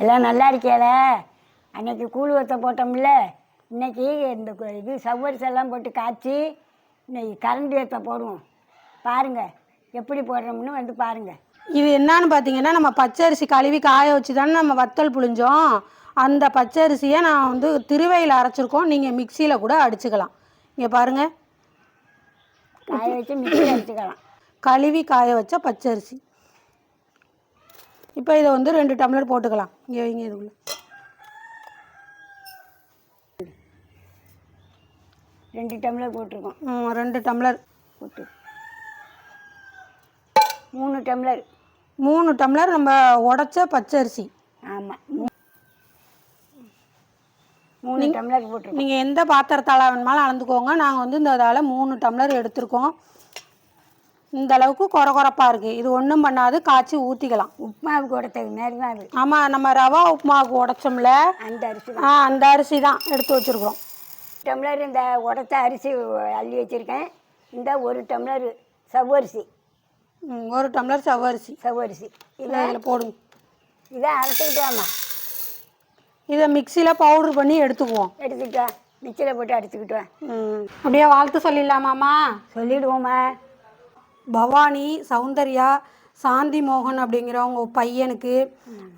எல்லாம் நல்லா இருக்கேல அன்னைக்கு கூழ் வத்த போட்டோம்ல. இன்னைக்கு இந்த இது சவ்வரிசி எல்லாம் போட்டு காய்ச்சி இன்னைக்கு கரண்டி வத்த போடுவோம். பாருங்க எப்படி போடுறோம்னு வந்து பாருங்க. இது என்னன்னு பார்த்தீங்கன்னா நம்ம பச்சரிசி கழுவி காய வச்சு தானே நம்ம வத்தல் புழிஞ்சோம். அந்த பச்சரிசியை நான் வந்து திருவையில் அரைச்சிருக்கோம். நீங்கள் மிக்சியில் கூட அடிச்சுக்கலாம். இங்கே பாருங்கள் காய வச்சு மிக்சியில் அடிச்சுக்கலாம். கழுவி காய வச்ச பச்சரிசி. இப்போ இதை வந்து ரெண்டு டம்ளர் போட்டுக்கலாம். இங்கே வைங்க இதுக்குள்ள ரெண்டு டம்ளர் போட்டிருக்கோம். ரெண்டு டம்ளர். போட்டு. மூணு டம்ளர். மூணு டம்ளர் நம்ம உடச்ச பச்சரிசி. ஆமாம் மூணு டம்ளர் போட்டிருக்கோம். நீங்கள் எந்த பாத்திரத்தால் வேணுமாலும் அளந்துக்கோங்க. நாங்கள் வந்து இந்த இதால் மூணு டம்ளர் எடுத்திருக்கோம். இந்த அளவுக்கு கொர கொரப்பாக இருக்குது இது ஒன்றும் பண்ணாது. காய்ச்சி ஊற்றிக்கலாம் உப்புமாவுக்கு உடத்தது மாதிரி தான் அது ஆமாம் நம்ம ரவா உப்புமாவுக்கு உடச்சோம்ல அந்த அரிசி ஆ அந்த அரிசி தான் எடுத்து வச்சுருக்குறோம். டம்ளர் இந்த உடத்த அரிசி அள்ளி வச்சுருக்கேன். இந்த ஒரு டம்ளர் சவ்வரிசி. ஒரு டம்ளர் சவ்வரிசி. சவ்வரிசி. இதை இதில் போடுங்க. இதை அரைச்சிக்கிட்டோம்மா இதை மிக்சியில் பவுடர் பண்ணி எடுத்துக்குவோம். எடுத்துக்கிட்டோம் மிக்சியில் போட்டு அடிச்சுக்கிட்டோம் ம். அப்படியே வாழ்த்து சொல்லிடலாமாம்மா? சொல்லிடுவோம்மா. பவானி சௌந்தர்யா சாந்தி மோகன் அப்படிங்கிறவங்க பையனுக்கு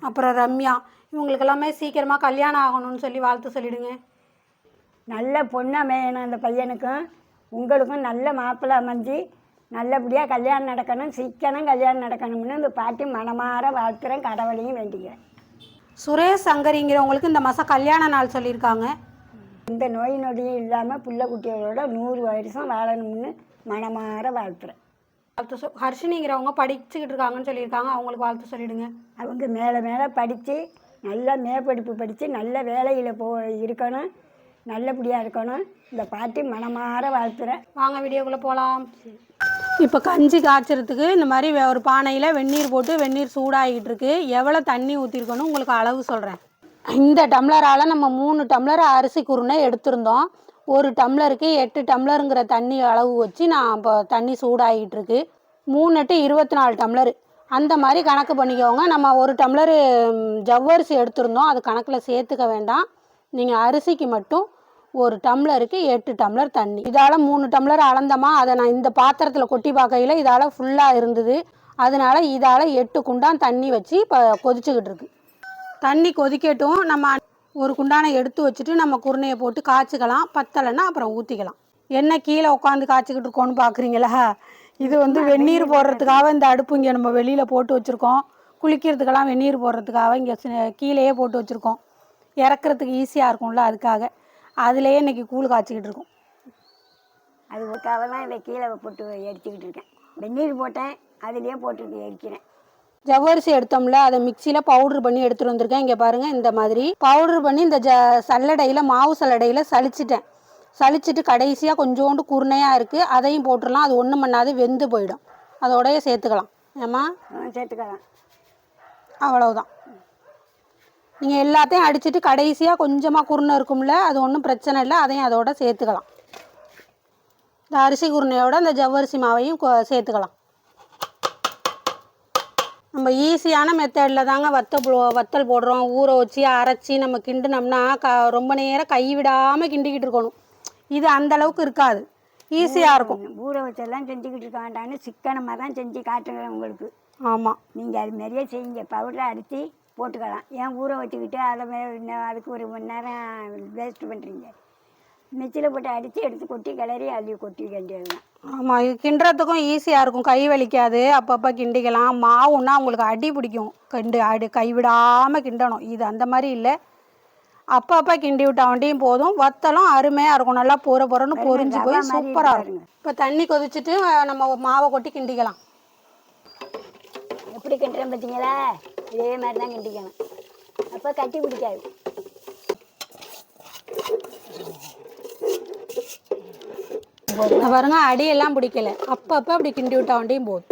அப்புறம் ரம்யா இவங்களுக்கு எல்லாமே சீக்கிரமாக கல்யாணம் ஆகணும்னு சொல்லி வாழ்த்து சொல்லிடுங்க. நல்ல பொண்ணு அமையணும் அந்த பையனுக்கும் உங்களுக்கும் நல்ல மாப்பிள்ளை அமைஞ்சு நல்லபடியாக கல்யாணம் நடக்கணும் சீக்கிரம் கல்யாணம் நடக்கணும்னு இந்த பாட்டி மனமாற வாழ்த்துறேன் கடவுளையும் வேண்டிக்கிறேன் சுரேஷ் சங்கரிங்கிறவங்களுக்கு இந்த மாதம் கல்யாண நாள் சொல்லியிருக்காங்க. இந்த நோய் நொடியும் இல்லாமல் புள்ள குட்டிகளோட நூறு வருஷம் வாழணும்னு மனமாற வாழ்த்துறேன் வாழ்த்து சொல் ஹர்ஷினிங்கிறவங்க படிச்சுக்கிட்டு இருக்காங்கன்னு சொல்லியிருக்காங்க. அவங்களுக்கு வாழ்த்து சொல்லிடுங்க. அவங்க மேலே மேலே படித்து நல்ல மேற்படிப்பு படித்து நல்ல வேலையில் போ இருக்கணும். நல்லபடியாக இருக்கணும். இந்த பாட்டி மனமாற வாழ்த்துறேன். வாங்க வீடியோக்குள்ளே போகலாம் இப்போ கஞ்சி காய்ச்சறதுக்கு இந்த மாதிரி ஒரு பானையில் வெந்நீர் போட்டு வெந்நீர் சூடாகிட்டு இருக்கு எவ்வளோ தண்ணி ஊற்றிருக்கணும் உங்களுக்கு அளவு சொல்கிறேன் இந்த டம்ளரால் நம்ம மூணு டம்ளர் அரிசி குருணை எடுத்திருந்தோம். ஒரு டம்ளருக்கு எட்டு டம்ளருங்கிற தண்ணி அளவு வச்சு நான் இப்போ தண்ணி சூடாகிட்டு இருக்கு மூணு எட்டு இருபத்தி நாலு டம்ளர். அந்த மாதிரி கணக்கு பண்ணிக்கோங்க. நம்ம ஒரு டம்ளர் ஜவ்வரிசி எடுத்திருந்தோம். அது கணக்கில் சேர்த்துக்க வேண்டாம். நீங்கள் அரிசிக்கு மட்டும் ஒரு டம்ளருக்கு எட்டு டம்ளர் தண்ணி. இதால் மூணு டம்ளர் அளந்தமா அதை நான் இந்த பாத்திரத்தில் கொட்டி பார்க்கையில் இதால் ஃபுல்லாக இருந்தது. அதனால இதால் எட்டு குண்டான் தண்ணி வச்சு இப்போ கொதிச்சுக்கிட்டு இருக்கு. தண்ணி கொதிக்கட்டும். நம்ம ஒரு குண்டானை எடுத்து வச்சுட்டு நம்ம குருணையை போட்டு காய்ச்சிக்கலாம். பத்தலைன்னா அப்புறம் ஊற்றிக்கலாம் என்ன கீழே உட்காந்து காய்ச்சிக்கிட்டு இருக்கோன்னு பார்க்குறீங்களா இது வந்து வெந்நீர் போடுறதுக்காக இந்த அடுப்பு இங்கே நம்ம வெளியில் போட்டு வச்சுருக்கோம். குளிக்கிறதுக்கெல்லாம் வெந்நீர் போடுறதுக்காக இங்கே கீழேயே போட்டு வச்சுருக்கோம். இறக்குறதுக்கு ஈஸியாக இருக்கும்ல அதுக்காக. அதுலேயே இன்னைக்கு கூழ் காய்ச்சிக்கிட்டு இருக்கோம். அதுக்காக தான் இதை கீழே போட்டு எரிச்சுக்கிட்டு இருக்கேன். வெந்நீர் போட்டேன் அதுலேயே போட்டு எரிக்கிறேன் ஜவ்வரிசி எடுத்தோம்ல அதை மிக்சியில் பவுடர் பண்ணி எடுத்துகிட்டு வந்திருக்கேன். இங்கே பாருங்கள் இந்த மாதிரி பவுடர் பண்ணி இந்த ஜ சல்லடையில் மாவு சல்லடையில் சலிச்சிட்டேன் சலிச்சிட்டு கடைசியாக கொஞ்சோண்டு குருணையாக இருக்குது அதையும் போட்டுடலாம். அது ஒன்றும் பண்ணாது வெந்து போயிடும். அதோடய சேர்த்துக்கலாம். ஏம்மா? சேர்த்துக்கலாம். அவ்வளவுதான். நீங்கள் எல்லாத்தையும் அடிச்சிட்டு கடைசியாக கொஞ்சமாக குருணை இருக்கும்ல அது ஒன்றும் பிரச்சனை இல்லை. அதையும் அதோட சேர்த்துக்கலாம். இந்த அரிசி குருணையோட இந்த ஜவ்வரிசி மாவையும் சேர்த்துக்கலாம். நம்ம ஈஸியான மெத்தடில் தாங்க வத்த போ- வத்தல் போடுறோம். ஊற வச்சு அரைச்சி நம்ம கிண்டுனோம்னா க ரொம்ப நேரம் கை விடாமல் கிண்டிக்கிட்டு இருக்கணும். இது அந்த அளவுக்கு இருக்காது. ஈஸியாக இருக்கும். ஊற வச்செல்லாம் செஞ்சுக்கிட்டு இருக்க வேண்டாம்னு சிக்கனமாக தான் செஞ்சு காட்டுறேன் உங்களுக்கு. ஆமாம் நீங்கள் அது மாதிரியே செய்யுங்க. பவுடரை அடித்து போட்டுக்கலாம். ஏன் ஊற வச்சுக்கிட்டு அதை அதுக்கு ஒரு மணி நேரம் வேஸ்ட் பண்ணுறீங்க மிக்சியில் போட்டு அடித்து எடுத்து கொட்டி கிளறி அள்ளி கொட்டி வேண்டியது தான் ஆமாம் இது கிண்டுறதுக்கும் ஈஸியாக இருக்கும். கை வலிக்காது. அப்பப்போ கிண்டிக்கலாம். மாவுன்னா உங்களுக்கு அடி பிடிக்கும். கிண்டு அடி கைவிடாமல் கிண்டணும். இது அந்த மாதிரி இல்லை. அப்பப்போ கிண்டி விட்ட வண்டியும் போதும். வத்தலும் அருமையாக இருக்கும். நல்லா பொற பொறன்னு பொரிஞ்சு ரவை போய் சூப்பராக. இருக்கும். இப்போ தண்ணி கொதிச்சுட்டு நம்ம மாவை கொட்டி கிண்டிக்கலாம். எப்படி கிண்டுறேன் பார்த்தீங்களா இதே மாதிரி தான் கிண்டிக்கணும். அப்போ கட்டி பிடிக்காது. பாருங்க அடியெல்லாம் பிடிக்கல. அப்பப்போ அப்படி கிண்டி விட்ட வண்டியும் போதும்.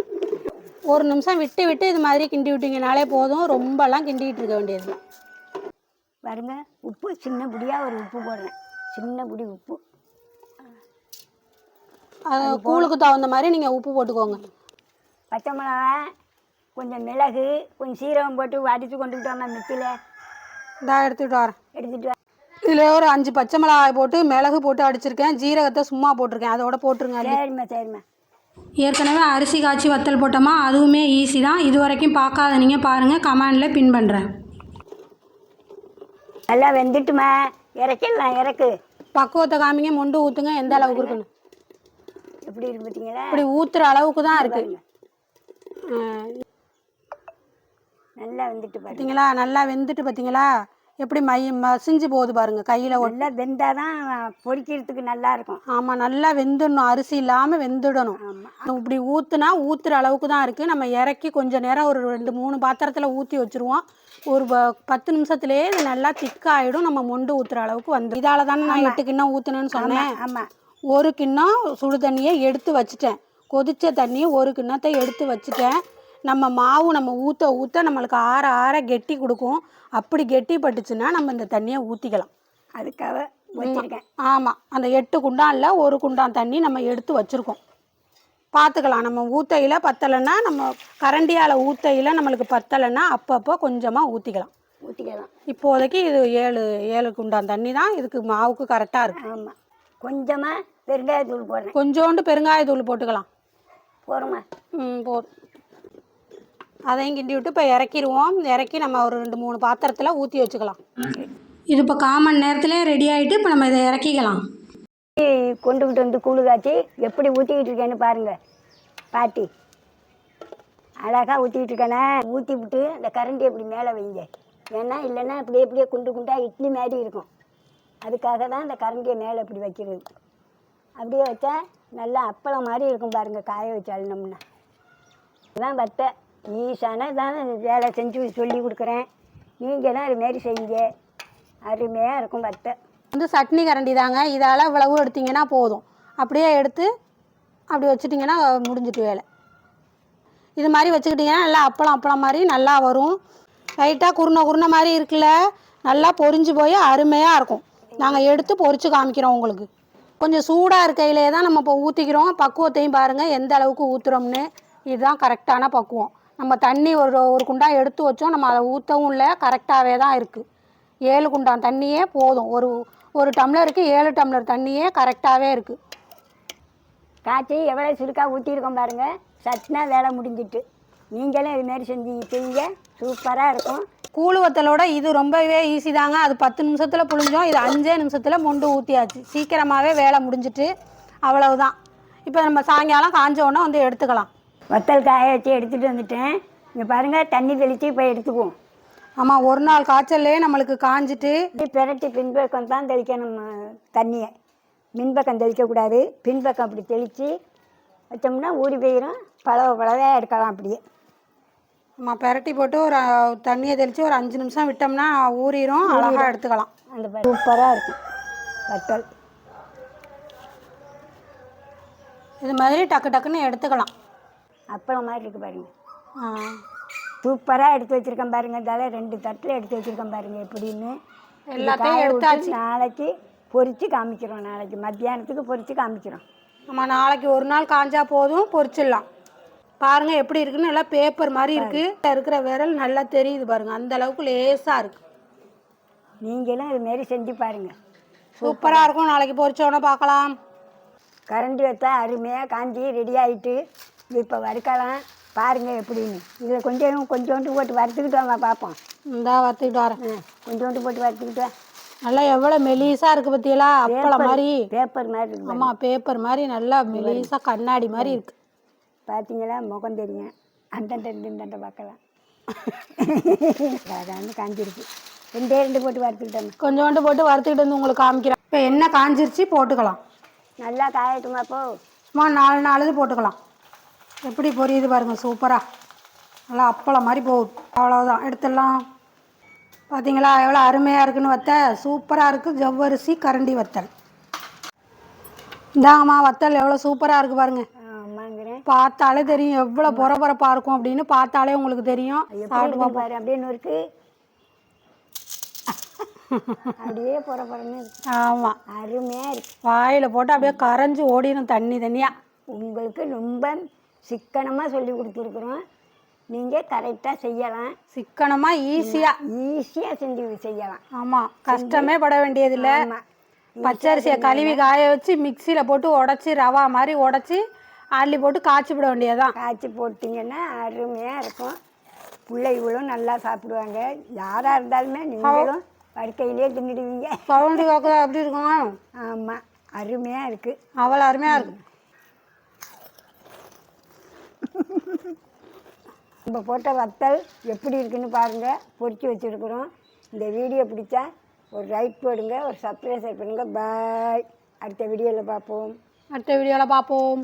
ஒரு நிமிஷம் விட்டு விட்டு இது மாதிரி கிண்டி விட்டீங்கனாலே போதும். ரொம்பலாம் கிண்டிக்கிட்டு இருக்க வேண்டியது பாருங்க உப்பு சின்ன புடியாக ஒரு உப்பு போடுறேன். சின்ன புடி உப்பு. அது கூழுக்கு தகுந்த மாதிரி நீங்கள் உப்பு போட்டுக்கோங்க. பச்சை மிளகா கொஞ்சம் மிளகு கொஞ்சம் சீரகம் போட்டு அடித்து கொண்டுக்கிட்டோம்னா மிக்சியில் இந்தா எடுத்துகிட்டு வரேன். எடுத்துட்டு வா. இதில் ஒரு அஞ்சு பச்சை மிளகாய் போட்டு மிளகு போட்டு அடிச்சிருக்கேன். ஜீரகத்தை சும்மா போட்டிருக்கேன். அதோட போட்டுருங்க அள்ளி. சரிம்மா சரிம்மா. ஏற்கனவே அரிசி காய்ச்சி வத்தல் போட்டோமா? அதுவுமே ஈஸி தான். இது வரைக்கும் பார்க்காத நீங்கள் பாருங்கள் கமெண்டில் பின் பண்ணுறேன் நல்லா வெந்துட்டுமா? இறக்கிடலாம் இறக்கு. பக்குவத்தை காமிங்க. மொண்டு ஊற்றுங்க எந்த அளவுக்கு இருக்குன்னு. எப்படி இருக்கு பார்த்தீங்களா இப்படி ஊற்றுற அளவுக்கு தான் இருக்குது நல்லா வெந்துட்டு பார்த்தீங்களா நல்லா வெந்துட்டு பார்த்தீங்களா எப்படி மை மசிஞ்சு போகுது பாருங்க கையில் நல்லா வெந்தாதான் பொரிக்கிறதுக்கு நல்லா இருக்கும். ஆமாம் நல்லா வெந்துடணும் அரிசி இல்லாமல் வெந்துடணும். இப்படி ஊற்றுனா ஊற்றுற அளவுக்கு தான் இருக்குது நம்ம இறக்கி கொஞ்சம் நேரம் ஒரு ரெண்டு மூணு பாத்திரத்தில் ஊற்றி வச்சுருவோம். ஒரு ப- பத்து நிமிஷத்துலேயே இது நல்லா திக்காயிடும் நம்ம மொண்டு ஊற்றுற அளவுக்கு வந்து இதால் தானே நான் எட்டு கிண்ணம் ஊற்றுனேன்னு சொன்னேன். ஆமாம் ஒரு கிண்ணம் சுடு தண்ணியை எடுத்து வச்சுட்டேன். கொதிச்ச தண்ணியை ஒரு கிண்ணத்தை எடுத்து வச்சுட்டேன். நம்ம மாவு நம்ம ஊற்ற ஊற்ற நம்மளுக்கு ஆற ஆற கெட்டி கொடுக்கும். அப்படி கெட்டி பட்டுச்சுன்னா நம்ம இந்த தண்ணியை ஊற்றிக்கலாம் அதுக்காக வச்சிருக்கேன். ஆமாம் அந்த எட்டு குண்டானில் ஒரு குண்டான் தண்ணி நம்ம எடுத்து வச்சுருக்கோம். பார்த்துக்கலாம் நம்ம ஊத்தையில் பத்தலைன்னா நம்ம கரண்டியால் ஊத்தையில் நம்மளுக்கு பத்தலைன்னா அப்பப்போ கொஞ்சமாக ஊற்றிக்கலாம் ஊற்றிக்கலாம் இப்போதைக்கு இது ஏழு ஏழு குண்டான் தண்ணி தான். இதுக்கு மாவுக்கு கரெக்டாக இருக்கும் ஆமாம் கொஞ்சமாக பெருங்காயத்தூள் போடுறேன். கொஞ்சோண்டு பெருங்காயத்தூள் போட்டுக்கலாம். போகிறோமா ம் போதும். அதையும் கிண்டி விட்டு இப்போ இறக்கிடுவோம். இறக்கி நம்ம ஒரு ரெண்டு மூணு பாத்திரத்தில் ஊற்றி வச்சுக்கலாம். இது இப்போ காமன் நேரத்தில் ரெடி ஆகிட்டு இப்போ நம்ம இதை இறக்கிக்கலாம். கொண்டுக்கிட்டு வந்து கூழு காய்ச்சி எப்படி ஊற்றிக்கிட்டு இருக்கேன்னு பாருங்க. பாட்டி. அழகாக ஊற்றிக்கிட்டு இருக்கேனே. ஊற்றி விட்டு இந்த கரண்டி இப்படி மேலே வைங்க. ஏன்னா இல்லைன்னா இப்படியே இப்படியே குண்டு குண்டா இட்லி மாதிரி இருக்கும். அதுக்காக தான் இந்த கரண்டியை மேலே இப்படி வைக்கிறது. அப்படியே வச்சா நல்லா அப்பளம் மாதிரி இருக்கும் பாருங்க காய வச்சு அழுனோம்னா இதுதான் வத்தை ஈஸான தான் வேலை செஞ்சு சொல்லி கொடுக்குறேன். நீங்கள் தான் அதுமாரி செய்யுங்க. அருமையாக இருக்கும் பத்தை வந்து சட்னி கரண்டி தாங்க. இதால் இவ்வளவு எடுத்தீங்கன்னா போதும். அப்படியே எடுத்து அப்படி வச்சுட்டிங்கன்னா முடிஞ்சிட்டு வேலை. இது மாதிரி வச்சுக்கிட்டிங்கன்னா நல்லா அப்பளம் அப்பளம் மாதிரி நல்லா வரும். லைட்டாக குருணை குருணை மாதிரி இருக்குல்ல. நல்லா பொரிஞ்சு போய் அருமையாக இருக்கும். நாங்கள் எடுத்து பொரித்து காமிக்கிறோம் உங்களுக்கு. கொஞ்சம் சூடாக இருக்கையிலே தான் நம்ம இப்போ ஊற்றிக்கிறோம் பக்குவத்தையும் பாருங்கள் எந்த அளவுக்கு ஊற்றுறோம்னு இதுதான் கரெக்டான பக்குவம். நம்ம தண்ணி ஒரு ஒரு குண்டா எடுத்து வச்சோம் நம்ம அதை ஊற்றவும் இல்லை. கரெக்டாகவே தான் இருக்குது ஏழு குண்டான் தண்ணியே போதும். ஒரு ஒரு டம்ளருக்கு ஏழு டம்ளர் தண்ணியே கரெக்டாகவே இருக்குது காய்ச்சி எவ்வளோ சுருக்கா ஊற்றிருக்கோம் பாருங்க. சட்னா வேலை முடிஞ்சிட்டு. நீங்களும் இதுமாரி செஞ்சு செய்யுங்க. சூப்பராக இருக்கும். கூழு வத்தலோட இது ரொம்பவே ஈஸி தாங்க. அது பத்து நிமிஷத்தில் புழிஞ்சோம். இது அஞ்சே நிமிஷத்தில் மொண்டு ஊற்றியாச்சு சீக்கிரமாகவே வேலை முடிஞ்சிட்டு. அவ்வளவுதான். இப்போ நம்ம சாயங்காலம் காஞ்ச உடனே வந்து எடுத்துக்கலாம். வத்தல் காய வச்சு எடுத்துகிட்டு வந்துட்டேன். இங்கே பாருங்கள் தண்ணி தெளித்து இப்போ எடுத்துக்குவோம். ஆமாம் ஒரு நாள் காய்ச்சல்லே நம்மளுக்கு காஞ்சிட்டு பிரட்டி பின்பக்கம் தான் தெளிக்கணும் தண்ணியை. மின்பக்கம் தெளிக்கக்கூடாது பின்பக்கம் அப்படி தெளித்து வச்சோம்னா ஊறி போயிடும் பழவ பழவையாக எடுக்கலாம் அப்படியே. நம்ம பெரட்டி போட்டு ஒரு தண்ணியை தெளித்து ஒரு அஞ்சு நிமிஷம் விட்டோம்னா ஊறிடும் அழகாக எடுத்துக்கலாம். அந்த சூப்பராக இருக்கும். வத்தல். இது மாதிரி டக்கு டக்குன்னு எடுத்துக்கலாம். அப்பளம் மாதிரி இருக்குது பாருங்கள். சூப்பராக எடுத்து வச்சிருக்கேன் பாருங்க. தலை ரெண்டு தட்டில் எடுத்து வச்சிருக்கேன் பாருங்க எப்படின்னு. எல்லாத்தையும் எடுத்தாச்சு. நாளைக்கு பொரிச்சு காமிக்கிறோம் நாளைக்கு. மத்தியானத்துக்கு பொரிச்சு காமிக்கிறோம். நம்ம நாளைக்கு ஒரு நாள் காஞ்சா போதும் பொரிச்சிடலாம். பாருங்க எப்படி இருக்குன்னு நல்லா பேப்பர் மாதிரி இருக்கு. இருக்கிற விரல் நல்லா தெரியுது பாருங்க. அந்த அளவுக்கு லேசா இருக்கு. நீங்களும் இது மாரி செஞ்சு பாருங்க. சூப்பரா இருக்கும். நாளைக்கு பொரிச்சோன்னே பார்க்கலாம். கரண்டி வச்சா அருமையாக காஞ்சி ரெடி ஆகிட்டு இப்போ வறுக்கலாம். பாருங்க எப்படின்னு. இதில் கொஞ்சம் கொஞ்சோண்டு போட்டு வறுத்துக்கிட்டு வாங்க பார்ப்போம் இந்தா வறுத்துக்கிட்டு வரேன். கொஞ்சோண்டு போட்டு வறுத்துக்கிட்டு. நல்லா எவ்வளோ மெலிசா இருக்கு பத்தியலா அப்பளம் மாதிரி. பேப்பர் மாதிரி இருக்கு. ஆமா பேப்பர் மாதிரி நல்லா மெலிசா கண்ணாடி மாதிரி இருக்கு. பார்த்தீங்களா முகம் தெரியும். அந்தண்ட இந்தண்ட பார்க்கலாம். அதான் காஞ்சிருக்கு ரெண்டே ரெண்டு போட்டு வறுத்துக்கிட்டோம் கொஞ்சோண்டு போட்டு வறுத்துக்கிட்டு வந்து உங்களுக்கு காமிக்கிறேன். இப்போ எண்ணெய் காஞ்சிருச்சு போட்டுக்கலாம். நல்லா காயட்டுமா அப்போ சும்மா நாலு நாலு போட்டுக்கலாம். எப்படி பொரியுது பாருங்க சூப்பரா. நல்லா அப்பளம் மாதிரி போகுது அவ்வளோதான் எடுத்துடலாம். பார்த்தீங்களா எவ்வளோ அருமையாக இருக்குன்னு வத்த. சூப்பராக இருக்குது ஜவ்வரிசி கரண்டி வத்தல். இந்தாங்கம்மா வத்தல் எவ்வளோ சூப்பராக இருக்குது பாருங்க. ஆமாங்கிறேன் பார்த்தாலே தெரியும். எவ்வளோ பொறப்பொறப்பாக இருக்கும் அப்படின்னு பார்த்தாலே உங்களுக்கு தெரியும். இருக்கு பாரு. அப்படியே நொறுக்கு. அப்படியே புற புறன்னு இருக்கு. ஆமாம் அருமையாக இருக்கு. வாயில் போட்டு அப்படியே கரைஞ்சி ஓடிடும் தண்ணி தண்ணியாக உங்களுக்கு ரொம்ப சிக்கனமாக சொல்லி கொடுத்துருக்குறோம். நீங்கள் கரெக்டாக செய்யலாம். சிக்கனமாக ஈஸியாக ஈஸியாக செஞ்சு செய்யலாம். ஆமாம் கஷ்டமே பட வேண்டியதில்லை. பச்சரிசியை கழுவி காய வச்சு மிக்சியில் போட்டு உடச்சி ரவா மாதிரி உடச்சி அள்ளி போட்டு காய்ச்சி விட வேண்டியதுதான். காய்ச்சி போட்டிங்கன்னா அருமையாக இருக்கும். பிள்ளைகளும் நல்லா சாப்பிடுவாங்க. யாராக இருந்தாலுமே நீங்களும் படுக்கையிலே தின்னுடுவீங்க. காக்க அப்படி இருக்கும்? ஆமாம் அருமையாக இருக்குது அவ்வளோ அருமையாக இருக்கும் நம்ம போட்ட வத்தல் எப்படி இருக்குன்னு பாருங்கள் பொரிச்சு வச்சுருக்குறோம். இந்த வீடியோ பிடிச்சா ஒரு லைக் போடுங்க ஒரு சப்ஸ்கிரைப் பண்ணுங்கள் பாய் அடுத்த வீடியோவில் பார்ப்போம். அடுத்த வீடியோவில் பார்ப்போம்.